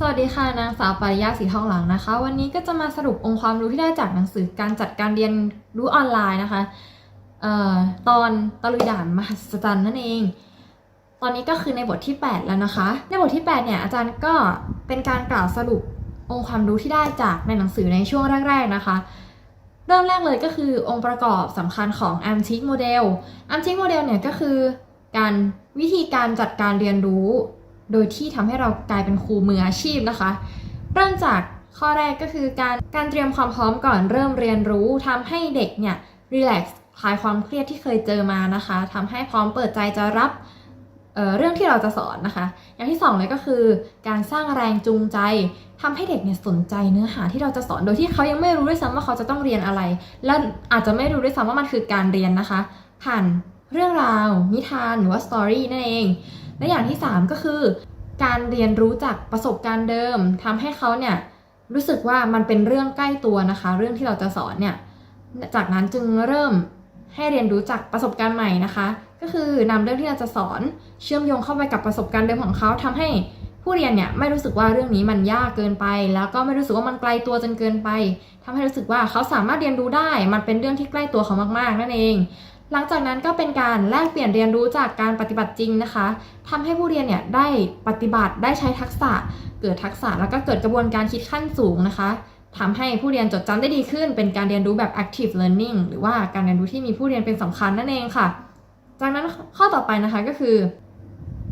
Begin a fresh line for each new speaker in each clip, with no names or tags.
สวัสดีค่ะ นางสาวปริยาสีทองหลังนะคะ วันนี้ก็จะมาสรุปองค์ความรู้ที่ได้จากหนังสือการจัดการเรียนรู้ออนไลน์นะคะเอ่อตอนตะลุยด่านมหัศจรรย์นั่นเอง ตอนนี้ก็คือในบทที่ 8 แล้วนะคะ ในบทที่ 8 เนี่ยอาจารย์ก็เป็นการกล่าวสรุปองค์ความรู้ที่ได้จากในหนังสือในช่วงแรก ๆนะคะ เริ่มแรกเลยก็คือองค์ประกอบสำคัญของ a m t i c Model a m t i c Model เนี่ยก็คือการวิธีการจัดการเรียนรู้ โดยที่ทำให้เรากลายเป็นครูมืออาชีพนะคะ เริ่มจากข้อแรกก็คือการการเตรียมความพร้อมก่อนเริ่มเรียนรู้ทำให้เด็กเนี่ยรีแลกซ์คลายความเครียดที่เคยเจอมานะคะทำให้พร้อมเปิดใจจะรับเเรื่องที่เราจะสอนนะคะ อย่างที่สองเลยก็คือ การสร้างแรงจูงใจทำให้เด็กเนี่ยสนใจเนื้อหาที่เราจะสอนโดยที่เขายังไม่รู้ด้วยซ้ำว่าเขาจะต้องเรียนอะไร และอาจจะไม่รู้ด้วยซ้ำว่ามันคือการเรียนนะคะ ผ่านเรื่องราว นิทานหรือว่าสตอรี่นั่นเอง และอย่างที่ 3 ก็คือ การเรียนรู้จากประสบการณ์เดิมทำให้เขาเนี่ยรู้สึกว่ามันเป็นเรื่องใกล้ตัวนะคะ เรื่องที่เราจะสอนเนี่ยจากนั้นจึงเริ่มให้เรียนรู้จากประสบการณ์ใหม่นะคะ ก็คือนำเรื่องที่เราจะสอนเชื่อมโยงเข้าไปกับประสบการณ์เดิมของเขาทำให้ผู้เรียนเนี่ยไม่รู้สึกว่าเรื่องนี้มันยากเกินไป แล้วก็ไม่รู้สึกว่ามันไกลตัวจนเกินไปทำให้รู้สึกว่าเขาสามารถเรียนรู้ได้ มันเป็นเรื่องที่ใกล้ตัวเขามากๆนั่นเอง หลังจากนั้นก็เป็นการแลกเปลี่ยนเรียนรู้จากการปฏิบัติจริงนะคะทำให้ผู้เรียนเนี่ยได้ปฏิบัติได้ใช้ทักษะ เกิดทักษะแล้วก็เกิดกระบวนการคิดขั้นสูงนะคะทำให้ผู้เรียนจดจำได้ดีขึ้น เป็นการเรียนรู้แบบ active learning หรือว่าการเรียนรู้ที่มีผู้เรียนเป็นสำคัญนั่นเองค่ะ จากนั้นข้อต่อไปนะคะก็คือ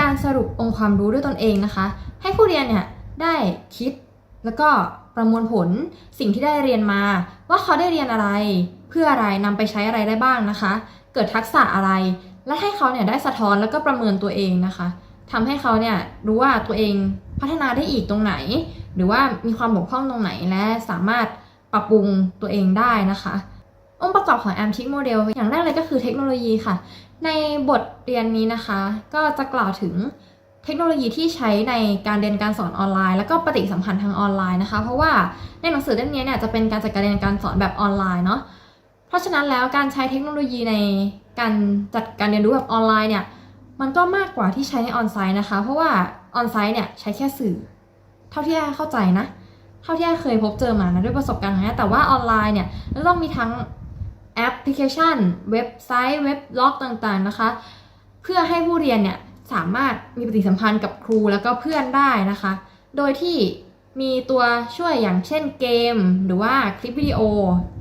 การสรุปองค์ความรู้ด้วยตนเองนะคะ ให้ผู้เรียนเนี่ยได้คิดแล้วก็ประมวลผลสิ่งที่ได้เรียนมา ว่าเขาได้เรียนอะไร เพื่ออะไรนำไปใช้อะไรได้บ้างนะคะ เกิดทักษะอะไร และให้เขาเนี่ยได้สะท้อนแล้วก็ประเมินตัวเองนะคะทำให้เขาเนี่ยรู้ว่าตัวเองพัฒนาได้อีกตรงไหน หรือว่ามีความบกพร่องตรงไหนและสามารถปรับปรุงตัวเองได้นะคะ องค์ประกอบของ a m t i c Model อย่างแรกเลยก็คือเทคโนโลยีค่ะ ในบทเรียนนี้นะคะ ก็จะกล่าวถึงเทคโนโลยีที่ใช้ในการเรียนการสอนออนไลน์ แล้วก็ปฏิสัมพันธ์ทางออนไลน์นะคะ เพราะว่าในหนังสือเล่มนี้เนี่ยจะเป็นการจัดการเรียนการสอนแบบออนไลน์เนาะ เพราะฉะนั้นแล้วการใช้เทคโนโลยีในการจัดการเรียนรู้แบบออนไลน์เนี่ยมันก็มากกว่าที่ใช้ในออนไซต์นะคะ เพราะว่าออนไซต์เนี่ยใช้แค่สื่อ เท่าที่อ้ายเข้าใจนะ เท่าที่อ้ายเคยพบเจอมานะด้วยประสบการณ์นะแต่ว่าออนไลน์เนี่ยต้องมีทั้งแอปพลิเคชัน เว็บไซต์ เว็บบล็อกต่างๆนะคะ เพื่อให้ผู้เรียนเนี่ยสามารถมีปฏิสัมพันธ์กับครูแล้วก็เพื่อนได้นะคะ โดยที่ มีตัวช่วยอย่างเช่นเกม หรือว่าคลิปวิดีโอ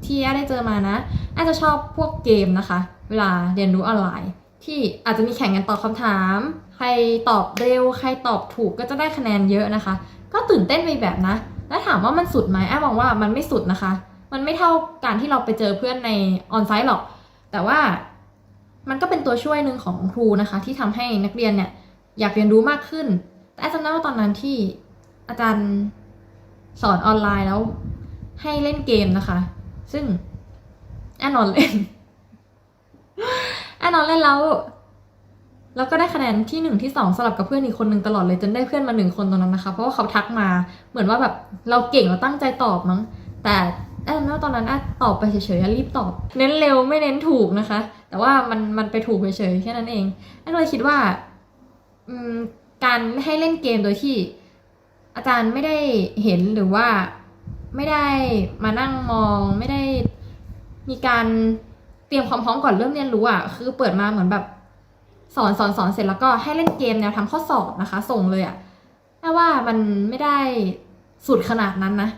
ที่อาได้เจอมานะอาจจะชอบพวกเกมนะคะ เวลาเรียนรู้ออนไลน์ ที่อาจจะมีแข่งกันตอบคำถาม ใครตอบเร็ว ใครตอบถูกก็จะได้คะแนนเยอะนะคะ ก็ตื่นเต้นไปแบบนะ แล้วถามว่ามันสุดไหมแอ้ายมองว่ามันไม่สุดนะคะ มันไม่เท่าการที่เราไปเจอเพื่อนในออนไซต์หรอก แต่ว่ามันก็เป็นตัวช่วยหนึ่งของครูนะคะ ที่ทำให้นักเรียนเนี่ยอยากเรียนรู้มากขึ้น แต่อาจารย์จำได้ว่าตอนนั้นที่อาจารย์ สอนออนไลน์แล้ว ให้เล่นเกมนะคะ ซึ่งแอนนอนเล่นแอนนอนเล่นแล้วแล้วก็ได้คะแนนที่หนึ่งที่สองสลับกับเพื่อนอีกคนหนึ่งตลอดเลยจนได้เพื่อนมาหนึ่งคนตรงนั้นนะคะ เพราะว่าเขาทักมาเหมือนว่าแบบเราเก่งเราตั้งใจตอบมั้งแต่แอนว่าตอนนั้นแอนตอบไปเฉยๆรีบตอบ เน้นเร็วไม่เน้นถูกนะคะ แต่ว่ามันมันไปถูกเฉยๆแค่นั้นเองแอนเลยคิดว่าอืมการให้เล่นเกมโดยที่ อาจารย์ไม่ได้เห็นหรือว่าไม่ได้มานั่งมอง ไม่ได้มีการเตรียมความพร้อมก่อนเริ่มเรียนรู้อะคือเปิดมาเหมือนแบบสอนสอนสอนเสร็จแล้วก็ให้เล่นเกมแนวทำข้อสอบนะคะ ส่งเลยอะแต่ว่ามันไม่ได้สุดขนาดนั้นนะ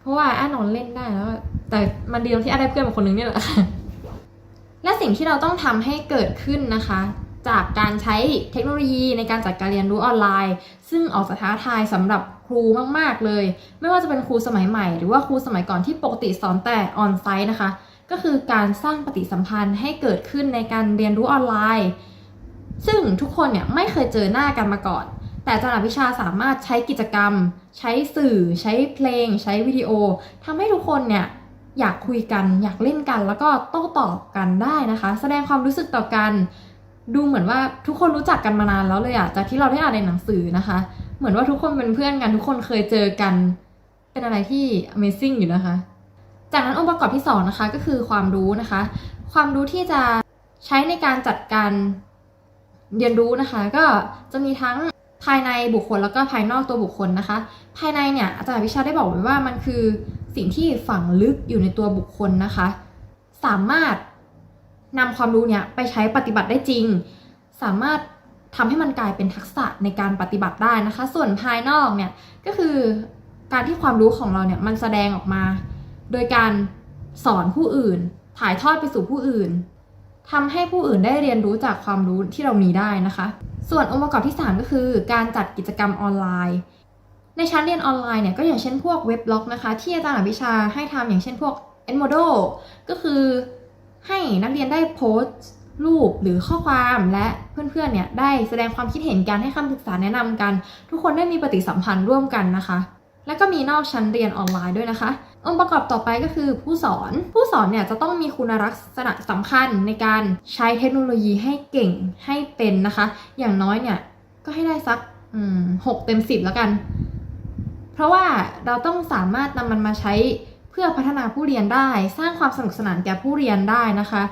เพราะว่าอ้านอนเล่นได้แล้ว แต่มันดีตรงที่อ้าได้เพื่อนมาคนนึงนี่แหละค่ะและสิ่งที่เราต้องทำให้เกิดขึ้นนะคะ จากการใช้เทคโนโลยีในการจัดการเรียนรู้ออนไลน์ ซึ่งออกจะท้าทายสำหรับครูมาก ๆ เลย ไม่ว่าจะเป็นครูสมัยใหม่ หรือว่าครูสมัยก่อนที่ปกติสอนแต่ออนไซต์นะคะ ก็คือการสร้างปฏิสัมพันธ์ให้เกิดขึ้นในการเรียนรู้ออนไลน์ ซึ่งทุกคนเนี่ยไม่เคยเจอหน้ากันมาก่อน แต่อาจารย์อภิชาสามารถใช้กิจกรรม ใช้สื่อ ใช้เพลง ใช้วิดีโอทำให้ทุกคนเนี่ยอยากคุยกัน อยากเล่นกัน แล้วก็โต้ตอบกันได้นะคะ แสดงความรู้สึกต่อกัน ดูเหมือนว่าทุกคนรู้จักกันมานานแล้วเลยอะจากที่เราได้อ่านในหนังสือนะคะ เหมือนว่าทุกคนเป็นเพื่อนกันทุกคนเคยเจอกัน เป็นอะไรที่ Amazing อยู่นะคะ จากนั้นองค์ประกอบที่สองนะคะก็คือความรู้นะคะ ความรู้ที่จะใช้ในการจัดการเรียนรู้นะคะ ก็จะมีทั้งภายในบุคคลแล้วก็ภายนอกตัวบุคคลนะคะ ภายในเนี่ยอาจารย์วิชาได้บอกไว้ว่ามันคือสิ่งที่ฝังลึกอยู่ในตัวบุคคลนะคะ สามารถ นำความรู้เนี่ยไปใช้ปฏิบัติได้จริง สามารถทำให้มันกลายเป็นทักษะในการปฏิบัติได้นะคะ ส่วนภายนอกเนี่ยก็คือการที่ความรู้ของเราเนี่ยมันแสดงออกมา โดยการสอนผู้อื่น ถ่ายทอดไปสู่ผู้อื่นทำให้ผู้อื่นได้เรียนรู้จากความรู้ที่เรามีได้นะคะ ส่วนองค์ประกอบที่ 3 ก็คือ การจัดกิจกรรมออนไลน์ ในชั้นเรียนออนไลน์เนี่ยก็อย่างเช่นพวกเว็บบล็อกนะคะ ที่อาจารย์อภิชาให้ทำอย่างเช่นพวก Edmodo ก็คือ ให้นักเรียนได้โพสต์รูปหรือข้อความและเพื่อนๆเนี่ยได้แสดงความคิดเห็นการให้คำปรึกษาแนะนำกัน ทุกคนได้มีปฏิสัมพันธ์ร่วมกันนะคะ แล้วก็มีนอกชั้นเรียนออนไลน์ด้วยนะคะ องค์ประกอบต่อไปก็คือผู้สอน ผู้สอนเนี่ยจะต้องมีคุณลักษณะสำคัญในการใช้เทคโนโลยีให้เก่งให้เป็นนะคะ อย่างน้อยเนี่ยก็ให้ได้สักหกเต็มสิบแล้วกัน เพราะว่าเราต้องสามารถนำมันมาใช้ พื่อพัฒนาผู้เรียนได้ สร้างความสนุกสนานแก่ผู้เรียนได้นะคะ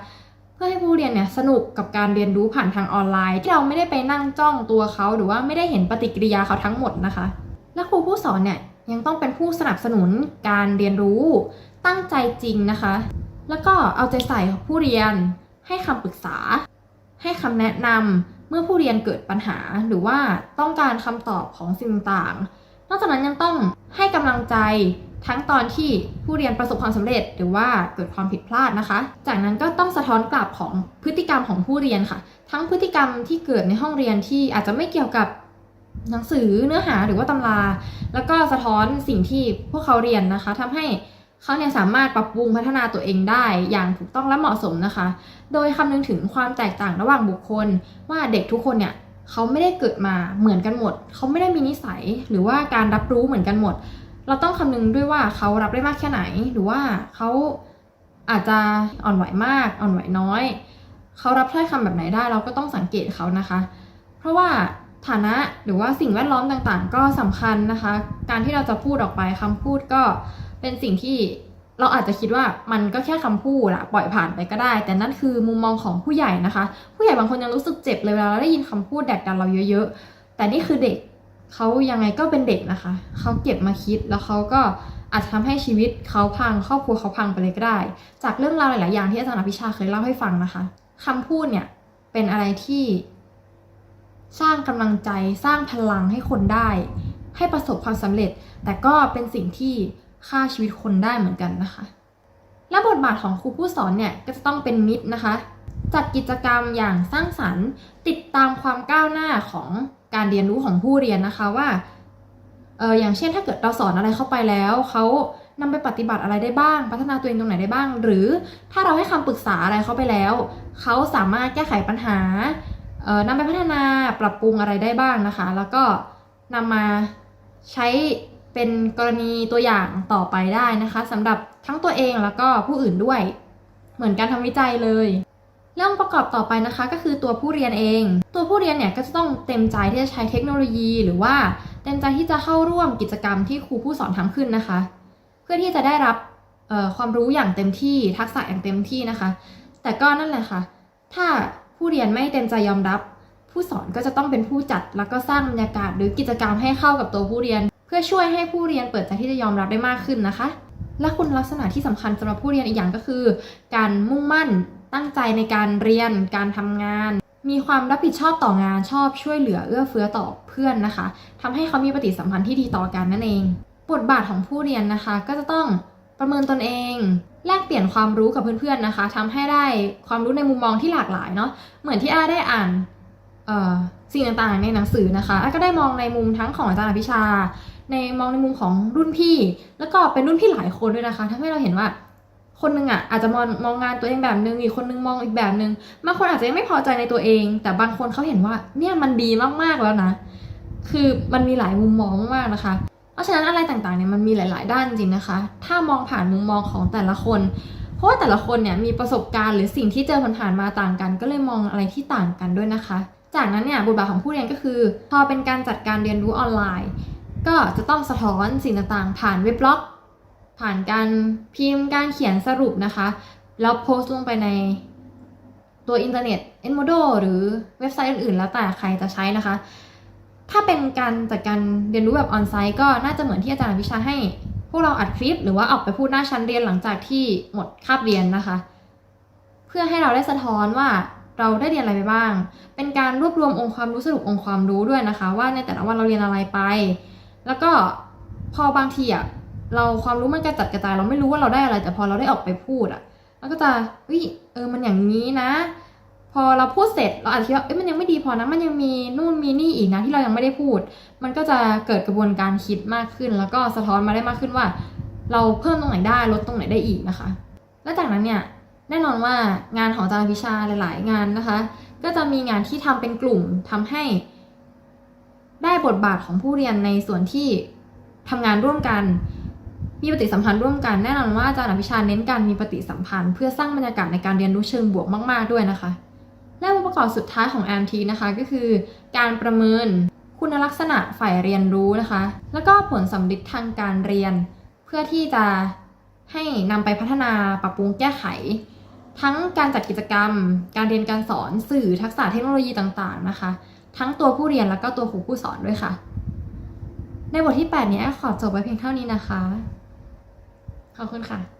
เพื่อให้ผู้เรียนเนี่ยสนุกกับการเรียนรู้ผ่านทางออนไลน์ ที่เราไม่ได้ไปนั่งจ้องตัวเขา หรือว่าไม่ได้เห็นปฏิกิริยาเขาทั้งหมดนะคะ และครูผู้สอนเนี่ยยังต้องเป็นผู้สนับสนุนการเรียนรู้ ตั้งใจจริงนะคะ แล้วก็เอาใจใส่ผู้เรียน ให้คำปรึกษา ให้คำแนะนำเมื่อผู้เรียนเกิดปัญหาหรือว่าต้องการคำตอบของสิ่งต่าง นอกจากนั้นยังต้องให้กำลังใจ ทั้งตอนที่ผู้เรียนประสบความสำเร็จหรือว่าเกิดความผิดพลาดนะคะ จากนั้นก็ต้องสะท้อนกลับของพฤติกรรมของผู้เรียนค่ะ ทั้งพฤติกรรมที่เกิดในห้องเรียนที่อาจจะไม่เกี่ยวกับหนังสือเนื้อหาหรือว่าตำรา แล้วก็สะท้อนสิ่งที่พวกเขาเรียนนะคะทำให้เขาเนี่ยสามารถปรับปรุงพัฒนาตัวเองได้อย่างถูกต้องและเหมาะสมนะคะ โดยคำนึงถึงความแตกต่างระหว่างบุคคล ว่าเด็กทุกคนเนี่ยเขาไม่ได้เกิดมาเหมือนกันหมด เขาไม่ได้มีนิสัยหรือว่าการรับรู้เหมือนกันหมด เราต้องคำนึงด้วยว่าเขารับได้มากแค่ไหน หรือว่าเขาอาจจะอ่อนไหวมาก อ่อนไหวน้อย เขารับถ้อยคำแบบไหนได้ เราก็ต้องสังเกตเขานะคะ เพราะว่าฐานะหรือว่าสิ่งแวดล้อมต่างๆ ก็สำคัญนะคะ การที่เราจะพูดออกไปคำพูดก็เป็นสิ่งที่เราอาจจะคิดว่ามันก็แค่คำพูดอะปล่อยผ่านไปก็ได้ แต่นั่นคือมุมมองของผู้ใหญ่นะคะ ผู้ใหญ่บางคนยังรู้สึกเจ็บเลยเวลาเราได้ยินคำพูดแดกดันเราเยอะ ๆ แต่นี่คือเด็ก เขายังไงก็เป็นเด็กนะคะ เขาเก็บมาคิดแล้วเขาก็อาจจะทำให้ชีวิตเขาพังครอบครัวเขาพังไปเลยก็ได้ จากเรื่องราวหลาย ๆ อย่างที่อาจารย์อภิชาเคยเล่าให้ฟังนะคะคำพูดเนี่ยเป็นอะไรที่ สร้างกำลังใจสร้างพลังให้คนได้ ให้ประสบความสำเร็จ แต่ก็เป็นสิ่งที่ฆ่าชีวิตคนได้เหมือนกันนะคะ และบทบาทของครูผู้สอนเนี่ยก็จะต้องเป็นมิตรนะคะ จัดกิจกรรมอย่างสร้างสรรค์ ติดตามความก้าวหน้าของ การเรียนรู้ของผู้เรียนนะคะว่าเอออย่างเช่นถ้าเกิดเราสอนอะไรเข้าไปแล้วเขานำไปปฏิบัติอะไรได้บ้าง พัฒนาตัวเองตรงไหนได้บ้าง หรือถ้าเราให้คำปรึกษาอะไรเขาไปแล้ว เขาสามารถแก้ไขปัญหาเออนำไปพัฒนาปรับปรุงอะไรได้บ้างนะคะ แล้วก็นำมาใช้เป็นกรณีตัวอย่างต่อไปได้นะคะสำหรับทั้งตัวเองแล้วก็ผู้อื่นด้วย เหมือนการทำวิจัยเลย เรื่องประกอบต่อไปนะคะก็คือตัวผู้เรียนเอง ตัวผู้เรียนเนี่ยก็จะต้องเต็มใจที่จะใช้เทคโนโลยี หรือว่าเต็มใจที่จะเข้าร่วมกิจกรรมที่ครูผู้สอนทำขึ้นนะคะ เพื่อที่จะได้รับความรู้อย่างเต็มที่ทักษะอย่างเต็มที่นะคะ แต่ก็นั่นแหละค่ะ ถ้าผู้เรียนไม่เต็มใจยอมรับ ผู้สอนก็จะต้องเป็นผู้จัด แล้วก็สร้างบรรยากาศหรือกิจกรรมให้เข้ากับตัวผู้เรียน เพื่อช่วยให้ผู้เรียนเปิดใจที่จะยอมรับได้มากขึ้นนะคะ และคุณลักษณะที่สำคัญสำหรับผู้เรียนอีกอย่างก็คือ การมุ่งมั่น ตั้งใจในการเรียน การทำงาน มีความรับผิดชอบต่องานชอบช่วยเหลือเอื้อเฟื้อต่อเพื่อนนะคะทำให้เขามีปฏิสัมพันธ์ที่ดีต่อกันนั่นเอง บทบาทของผู้เรียนนะคะ ก็จะต้องประเมินตนเอง แลกเปลี่ยนความรู้กับเพื่อนๆนะคะทำให้ได้ความรู้ในมุมมองที่หลากหลายเนาะเหมือนที่อาได้อ่านสิ่งต่างๆในหนังสือนะคะอาก็ได้มองในมุมทั้งของอาจารย์อภิชา ในมองในมุมของรุ่นพี่ แล้วก็เป็นรุ่นพี่หลายคนด้วยนะคะทำให้เราเห็นว่า คนหนึงอะอาจจะมองมองงานตัวเองแบบนึงอีกคนนึงมองอีกแบบนึงบางคนอาจจะยังไม่พอใจในตัวเอง แต่บางคนเขาเห็นว่าเนี่ยมันดีมากๆแล้วนะ คือมันมีหลายมุมมองมากนะคะ เพราะฉะนั้นอะไรต่างๆเนี่ยมันมีหลาย ๆ ด้านจริงนะคะ ถ้ามองผ่านมุมมองของแต่ละคน เพราะว่าแต่ละคนเนี่ยมีประสบการณ์หรือสิ่งที่เจอผ่านมาต่างกัน ก็เลยมองอะไรที่ต่างกันด้วยนะคะ จากนั้นเนี่ยบทบาทของผู้เรียนก็คือ พอเป็นการจัดการเรียนรู้ออนไลน์ ก็จะต้องสะท้อนสิ่งต่างๆ ผ่านเว็บบล็อก ผ่านการพิมพ์การเขียนสรุปนะคะ แล้วโพสต์ลงไปในตัวอินเทอร์เน็ต Edmodo หรือเว็บไซต์อื่นๆ แล้วแต่ใครจะใช้นะคะ ถ้าเป็นการจัดการเรียนรู้แบบออนไซต์ก็น่าจะเหมือนที่อาจารย์อภิชาให้ พวกเราอัดคลิป หรือว่าออกไปพูดหน้าชั้นเรียนหลังจากที่หมดคาบเรียนนะคะ เพื่อให้เราได้สะท้อนว่าเราได้เรียนอะไรไปบ้าง เป็นการรวบรวมองค์ความรู้สรุปองค์ความรู้ด้วยนะคะ ว่าในแต่ละวันเราเรียนอะไรไป แล้วก็พอบางทีอะ เราความรู้มันกระจัดกระจายเราไม่รู้ว่าเราได้อะไร แต่พอเราได้ออกไปพูดอะเราก็จะเฮ้ยเออมันอย่างนี้นะ พอเราพูดเสร็จเราอาจจะคิดว่าเอ้ยมันยังไม่ดีพอนะมันยังมีนู่นมีนี่อีกนะที่เรายังไม่ได้พูด มันก็จะเกิดกระบวนการคิดมากขึ้น แล้วก็สะท้อนมาได้มากขึ้นว่า เราเพิ่มตรงไหนได้ลดตรงไหนได้อีกนะคะ และจากนั้นเนี่ยแน่นอนว่างานของอาจารย์วิชาหลาย ๆ งานนะคะ ก็จะมีงานที่ทำเป็นกลุ่มทำให้ ได้บทบาทของผู้เรียนในส่วนที่ทำงานร่วมกัน มีปฏิสัมพันธ์ร่วมกันแน่นอนว่าอาจารย์อภิชาเน้นการมีปฏิสัมพันธ์ เพื่อสร้างบรรยากาศในการเรียนรู้เชิงบวกมาก ๆ ด้วยนะคะ และองค์ประกอบสุดท้ายของ MT นะคะก็คือ การประเมินคุณลักษณะฝ่ายเรียนรู้นะคะ แล้วก็ผลสำลิดทางการเรียน เพื่อที่จะให้นำไปพัฒนาปรับปรุงแก้ไข ทั้งการจัดกิจกรรม การเรียนการสอนสื่อทักษะเทคโนโลยีต่างๆนะคะ ทั้งตัวผู้เรียนแล้วก็ตัวครูผู้สอนด้วยค่ะ ในบทที่ 8 นี้ขอจบไว้เพียงเท่านี้นะคะ ขอบคุณค่ะ